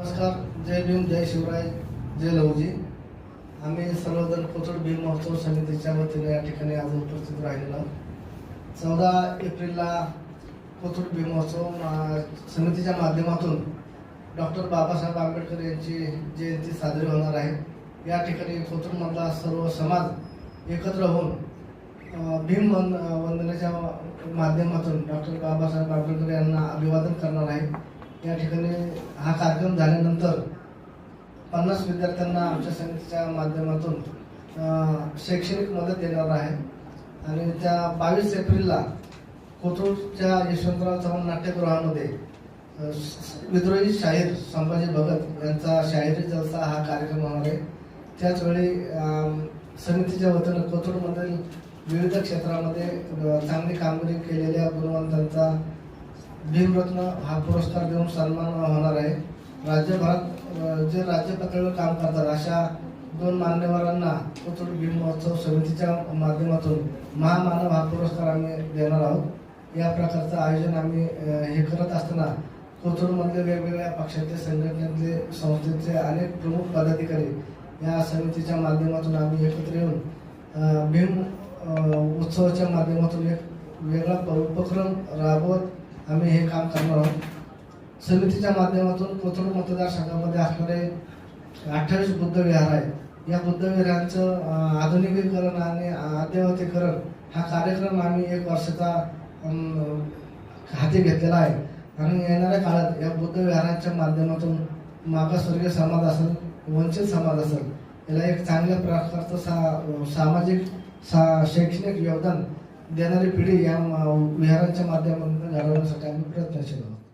नमस्कार जय भीम जय शिवराय जय लवजी आम्ही सर्वजण कोथरूड भीम महोत्सव समितीच्या वतीने या ठिकाणी आज उपस्थित राहिलेलो चौदा एप्रिलला कोथरूड भीम महोत्सव समितीच्या माध्यमातून डॉक्टर बाबासाहेब आंबेडकर यांची जयंती साजरी होणार आहे. या ठिकाणी कोथरूडमधला सर्व समाज एकत्र होऊन भीम वन वंदनेच्या माध्यमातून डॉक्टर बाबासाहेब आंबेडकर यांना अभिवादन करणार आहे. या ठिकाणी हा कार्यक्रम झाल्यानंतर पन्नास विद्यार्थ्यांना आमच्या संस्थेच्या माध्यमातून शैक्षणिक मदत देणार आहे आणि त्या बावीस एप्रिलला कोथरूडच्या यशवंतराव चव्हाण नाट्यगृहामध्ये विद्रोही शाहीर संभाजी भगत यांचा शाहिरी जलसा हा कार्यक्रम होणार आहे. त्याचवेळी समितीच्या वतीनं कोथरूडमधील विविध क्षेत्रामध्ये चांगली कामगिरी केलेल्या गुणवंतांचा भीमरत्न हा पुरस्कार देऊन सन्मान होणार आहे. राज्यभरात जे राज्य पातळीवर काम करतात अशा दोन मान्यवरांना कोथरूड भीम महोत्सव समितीच्या माध्यमातून महामानव हा पुरस्कार आम्ही देणार आहोत. या प्रकारचं आयोजन आम्ही हे करत असताना कोथरूडमधले वेगवेगळ्या पक्षाचे संघटनेतले संस्थेचे अनेक प्रमुख पदाधिकारी या समितीच्या माध्यमातून आम्ही एकत्र येऊन भीम उत्सवाच्या माध्यमातून एक वेगळा उपक्रम राबवत आम्ही हे काम करणार आहोत. समितीच्या माध्यमातून कोथरूड मतदारसंघामध्ये असणारे अठ्ठावीस बुद्ध विहार आहेत. या बुद्ध विहारांचं आधुनिकीकरण आणि अद्ययावतीकरण हा कार्यक्रम आम्ही एक वर्षाचा हाती घेतलेला आहे. आणि येणाऱ्या काळात या बुद्ध विहारांच्या माध्यमातून मागासवर्गीय समाज असेल वंचित समाज असेल याला एक चांगल्या प्रकारचं सा सामाजिक सा शैक्षणिक योगदान देणारी पिढी या विहारांच्या माध्यमातून घालवण्यासाठी आम्ही प्रयत्नशील आहोत.